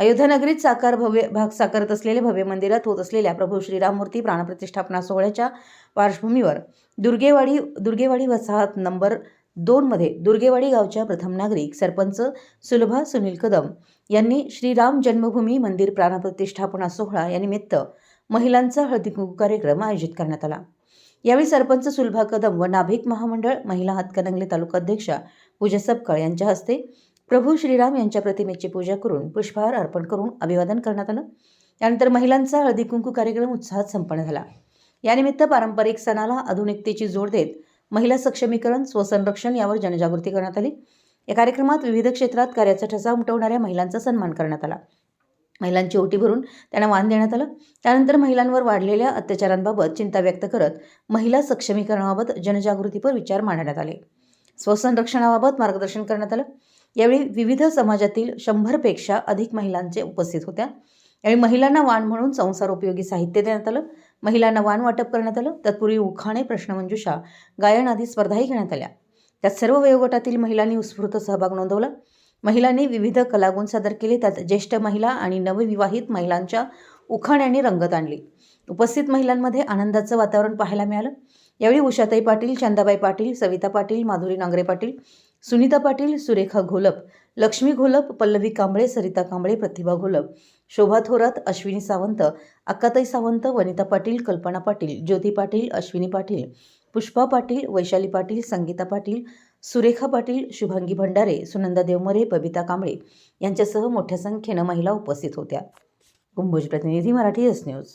अयोध्यानगरीत साकार भव्य भाग साकारत असलेल्या भव्य मंदिरात होत असलेल्या प्रभू श्रीराममूर्ती प्राणप्रतिष्ठापना सोहळ्याच्या पार्श्वभूमीवर दुर्गेवाडी दुर्गेवाडी वसाहत नंबर दोनमध्ये दुर्गेवाडी गावच्या प्रथम नागरिक सरपंच सुलभा सुनील कदम यांनी श्रीराम जन्मभूमी मंदिर प्राणप्रतिष्ठापना सोहळा या निमित्त महिलांचा हळदीकुंकू कार्यक्रम आयोजित करण्यात आला. यावेळी सरपंच सुलभा कदम व नाभिक महामंडळ महिला हातकणंगले तालुका अध्यक्षा पूजा सपकाळ यांच्या हस्ते प्रभू श्रीराम यांच्या प्रतिमेची पूजा करून पुष्पहार अर्पण करून अभिवादन करण्यात आलं. त्यानंतर महिलांचा हळदी कुंकू कार्यक्रम उत्साहात संपन्न झाला. यानिमित्त पारंपरिक सणाला आधुनिकतेची जोड देत महिला सक्षमीकरण स्वसंरक्षण यावर जनजागृती करण्यात आली. या कार्यक्रमात विविध क्षेत्रात कार्याचा ठसा उमटवणाऱ्या महिलांचा सन्मान करण्यात आला. महिलांची ओटी भरून त्यांना मान देण्यात आलं. त्यानंतर महिलांवर वाढलेल्या अत्याचारांबाबत चिंता व्यक्त करत महिला सक्षमीकरणाबाबत जनजागृतीपर विचार मांडण्यात आले. स्वसंरक्षणाबाबत मार्गदर्शन करण्यात आलं. यावेळी विविध समाजातील शंभरपेक्षा अधिक महिलांचे उपस्थित होत्या. यावेळी महिलांना वाण म्हणून संसारोपयोगी साहित्य देण्यात आलं. महिलांना वाण वाटप करण्यात आलं. तत्पूर्वी उखाणे प्रश्नमंजुषा गायन आदी स्पर्धाही घेण्यात आल्या. त्यात सर्व वयोगटातील महिलांनी उत्स्फूर्त सहभाग नोंदवला. महिलांनी विविध कलागुण सादर केले. त्यात ज्येष्ठ महिला आणि नवविवाहित महिलांच्या उखाण्यांनी रंगत आणली. उपस्थित महिलांमध्ये आनंदाचं वातावरण पाहायला मिळालं. यावेळी उषाताई पाटील चंदाबाई पाटील सविता पाटील माधुरी नांगरे पाटील सुनीता पाटील सुरेखा घोलप लक्ष्मी घोलप पल्लवी कांबळे सरिता कांबळे प्रतिभा घोलप शोभा थोरात अश्विनी सावंत अक्काताई सावंत वनिता पाटील कल्पना पाटील ज्योती पाटील अश्विनी पाटील पुष्पा पाटील वैशाली पाटील संगीता पाटील सुरेखा पाटील शुभांगी भंडारे सुनंदा देवमरे बबिता कांबळे यांच्यासह मोठ्या संख्येनं महिला उपस्थित होत्या. कुंभोज प्रतिनिधी मराठी एस न्यूज.